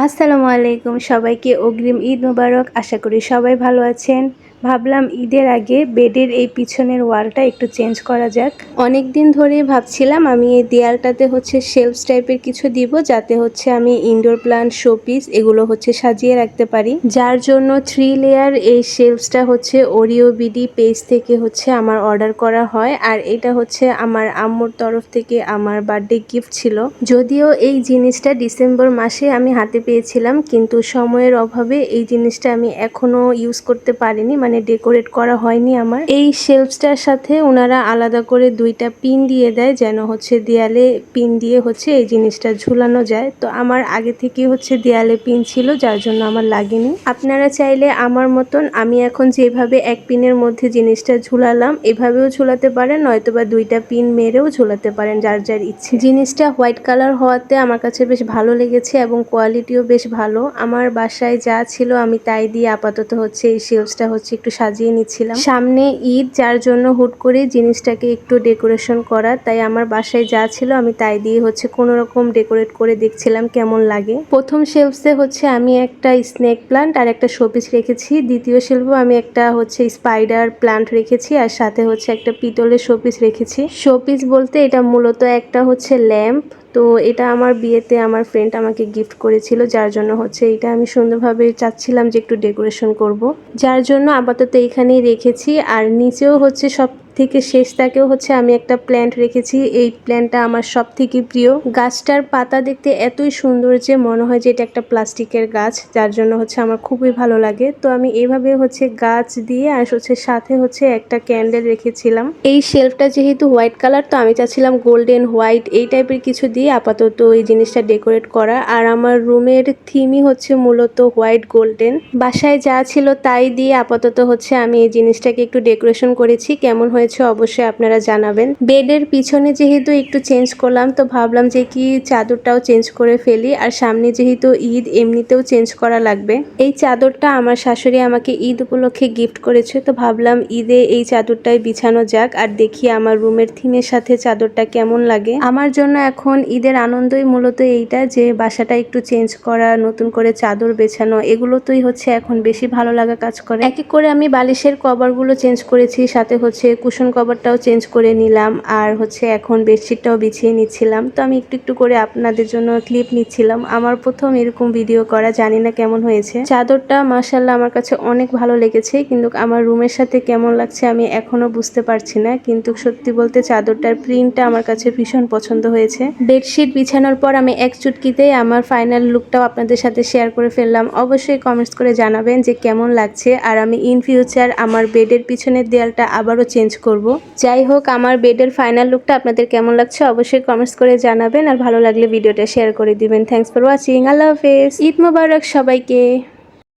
আসসালামু আলাইকুম সবাইকে অগ্রিম ঈদ মুবারক। আশা করি সবাই ভালো আছেন। ভাবলাম ঈদের আগে বেডের এই পিছনের ওয়ালটা একটু চেঞ্জ করা যাক। অনেক দিন ধরেই ভাবছিলাম আমি এই দেয়ালটাতে হচ্ছে শেলফস টাইপের কিছু দিব, যাতে হচ্ছে আমি ইনডোর প্লান্ট শোপিস এগুলো হচ্ছে সাজিয়ে রাখতে পারি। যার জন্য থ্রি লেয়ার এই শেলফসটা হচ্ছে ওরিও বিডি পেজ থেকে হচ্ছে আমার অর্ডার করা হয়। আর এটা হচ্ছে আমার আম্মুর তরফ থেকে আমার বার্থডে গিফট ছিল। যদিও এই জিনিসটা ডিসেম্বর মাসে আমি হাতে পেয়েছিলাম, কিন্তু সময়ের অভাবে এই জিনিসটা আমি এখনও ইউজ করতে পারিনি। মানে ডেকোরেট করা হয়নি আমার। এই শেলফসটার সাথে ওনারা আলাদা করে দুইটা পিন দিয়ে দেয়, যেন হচ্ছে দেয়ালে পিন দিয়ে হচ্ছে এই জিনিসটা ঝুলানো যায়। তো আমার আগে থেকে হচ্ছে দেয়ালে পিন ছিল, যার জন্য আমার লাগেনি। আপনারা চাইলে আমার মতন আমি এখন যেভাবে এক পিনের মধ্যে জিনিসটা ঝুলালাম, এভাবেও ঝুলাতে পারেন, নয়তোবা দুইটা পিন মেরেও ঝুলাতে পারেন, যার যার ইচ্ছে। জিনিসটা হোয়াইট কালার হওয়াতে আমার কাছে বেশ ভালো লেগেছে এবং কোয়ালিটিও বেশ ভালো। আমার বাসায় যা ছিল আমি তাই দিয়ে আপাতত হচ্ছে এই শেলসটা হচ্ছে একটু সাজিয়ে নিচ্ছিলাম। সামনে ঈদ, যার জন্য হুট করে জিনিসটাকে একটু ডেকোরেশন করা, তাই আমার বাসায় যা ছিল আমি তাই দিয়ে হচ্ছে কোনো রকম ডেকোরেট করে দেখছিলাম কেমন লাগে। প্রথম শেলফসে হচ্ছে আমি একটা স্নেক প্লান্ট আর একটা শোপিস রেখেছি। দ্বিতীয় শেলফও আমি একটা হচ্ছে স্পাইডার প্লান্ট রেখেছি আর সাথে হচ্ছে একটা পিতলের শোপিস রেখেছি। শোপিস বলতে এটা মূলত একটা হচ্ছে ল্যাম্প তো এটা আমার বিয়েতে আমার ফ্রেন্ড আমাকে গিফট করেছিল, যার জন্য হচ্ছে এটা আমি সুন্দরভাবে চাচ্ছিলাম যে একটু ডেকোরেশন করব। যার জন্য আপাতত এখানেই রেখেছি, আর নিচেও হচ্ছে সব থেকে শেষ তাকেও হচ্ছে আমি একটা প্ল্যান্ট রেখেছি। এই প্ল্যান্টটা আমার সব থেকে প্রিয়। গাছটার পাতা দেখতে এতই সুন্দর যে মনে হয় যে এটা একটা প্লাস্টিকের গাছ, যার জন্য হচ্ছে আমার খুবই ভালো লাগে। তো আমি এভাবে হচ্ছে গাছ দিয়ে আর হচ্ছে সাথে হচ্ছে একটা ক্যান্ডেল রেখেছিলাম। এই শেলফটা যেহেতু হোয়াইট কালার তো আমি চাচ্ছিলাম গোল্ডেন হোয়াইট এই টাইপের কিছু দিয়ে আপাতত এই জিনিসটা ডেকোরেট করা। আর আমার রুমের থিমই হচ্ছে মূলত হোয়াইট গোল্ডেন বাসায় যা ছিল তাই দিয়ে আপাতত হচ্ছে আমি এই জিনিসটাকে একটু ডেকোরেশন করেছি। কেমন হয়েছে, অবশ্যই আপনারা জানাবেন। বেডের পিছনে যেহেতু একটু চেঞ্জ করলাম, তো ভাবলাম যে কি চাদরটাও চেঞ্জ করে ফেলি। আর সামনে যেহেতু ঈদ, এমনিতেও চেঞ্জ করা লাগবে। এই চাদরটা আমার শাশুড়ি আমাকে ঈদ উপলক্ষে গিফট করেছে, তো ভাবলাম ঈদে এই চাদরটাই বিছানো যাক। আর দেখি আমার রুমের থিমের সাথে চাদরটা কেমন লাগে। আমার জন্য এখন ঈদের আনন্দই মূলত এইটা যে বাসাটা একটু চেঞ্জ করা, নতুন করে চাদর বেছানো, এগুলোতেই হচ্ছে এখন বেশি ভালো লাগা কাজ করে। এক এক করে আমি বালিশের কভারগুলো চেঞ্জ করেছি, সাথে হচ্ছে কুশন কভারটাও চেঞ্জ করে নিলাম আর হচ্ছে এখন বেডশিটটাও বিছিয়ে নিচ্ছিলাম। তো আমি একটু একটু করে আপনাদের জন্য ক্লিপ নিচ্ছিলাম। আমার প্রথম এরকম ভিডিও করা, জানি না কেমন হয়েছে। চাদরটা মাসাল্লাহ আমার কাছে অনেক ভালো লেগেছে, কিন্তু আমার রুমের সাথে কেমন লাগছে আমি এখনও বুঝতে পারছি না। কিন্তু সত্যি বলতে চাদরটার প্রিন্টটা আমার কাছে ভীষণ পছন্দ হয়েছে। বেডশিট বিছানোর পর আমি এক চুটকিতেই আমার ফাইনাল লুকটাও আপনাদের সাথে শেয়ার করে ফেললাম। অবশ্যই কমেন্টস করে জানাবেন যে কেমন লাগছে। আর আমি ইন ফিউচার আমার বেডের পিছনের দেয়ালটা আবারও চেঞ্জ করব। যাই হোক, আমার বেডের ফাইনাল লুকটা আপনাদের কেমন লাগছে অবশ্যই কমেন্টস করে জানাবেন। আর ভালো লাগলে ভিডিওটা শেয়ার করে দিবেন। থ্যাংকস ফর ওয়াচিং আল্লাহ হাফেজ ঈদ মোবারক সবাইকে।